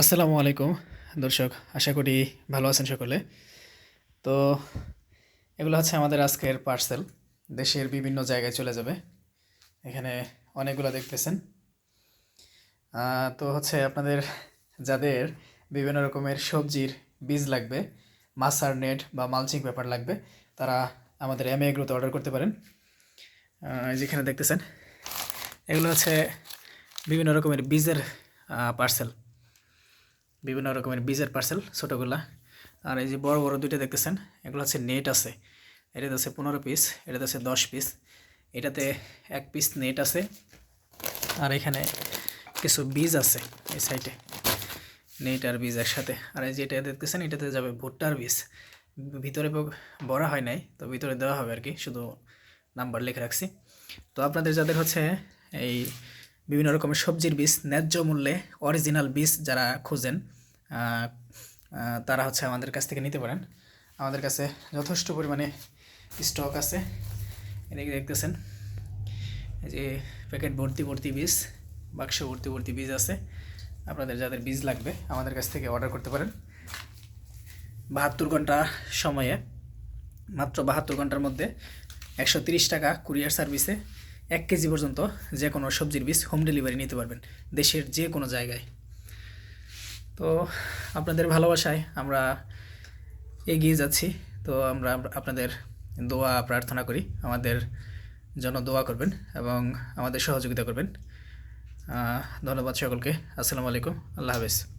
আসসালামু আলাইকুম, দর্শক, আশা করি ভালো আছেন সকলে। তো এগুলো হচ্ছে আমাদের আজকের পার্সেল দেশের বিভিন্ন জায়গায় চলে যাবে। এখানে অনেকগুলো দেখতেছেন। তো হচ্ছে আপনাদের যাদের বিভিন্ন রকমের সবজির বীজ লাগবে মাসার নেট বা মালচিং পেপার লাগবে, তারা আমাদের এম এগ্রোতে অর্ডার করতে পারেন। যেখানে দেখতেছেন। এগুলো হচ্ছে বিভিন্ন রকমের বীজের পার্সেল বিভিন্ন রকমের বীজের পার্সেল ছোটোগুলা। আর এই যে বড় বড় দুইটা দেখতেছেন, এগুলো হচ্ছে নেট আছে। এটাতে আছে পনেরো পিস এটাতে আছে দশ পিস এটাতে এক পিস নেট আছে। আর এখানে কিছু বীজ আছে এই সাইডে নেট আর বীজ একসাথে। আর এই যে এটা দেখতেছেন, এটাতে যাবে ভুট্টার বীজ। ভিতরে ভরা হয় নাই, তো ভিতরে দেওয়া হবে আর কি, শুধু নাম্বার লিখে রাখছি। তো আপনাদের যাদের হচ্ছে এই বিভিন্ন রকমের সবজির বীজ, ন্যায্য মূল্যে অরিজিনাল বীজ যারা খুঁজেন তারা হচ্ছে আমাদের কাছ থেকে নিতে পারেন। আমাদের কাছে যথেষ্ট পরিমাণে স্টক আছে। এদিকে দেখতেছেন যে প্যাকেট ভর্তি ভর্তি বীজ, বাক্স ভর্তি ভর্তি বীজ আছে। আপনাদের যাদের বীজ লাগবে, আমাদের কাছ থেকে অর্ডার করতে পারেন। বাহাত্তর ঘণ্টা সময়ে, মাত্র বাহাত্তর ঘণ্টার মধ্যে একশো টাকা কুরিয়ার সার্ভিসে এক কেজি পর্যন্ত যে কোনো সবজির বীজ হোম ডেলিভারি নিতে পারবেন দেশের যে কোনো জায়গায়। তো আপনাদের ভালোবাসায় আমরা এগিয়ে যাচ্ছি। তো আমরা আপনাদের দোয়া প্রার্থনা করি, আমাদের জন্য দোয়া করবেন এবং আমাদের সহযোগিতা করবেন। ধন্যবাদ সকলকে, আসসালামু আলাইকুম, আল্লাহ হাফেজ।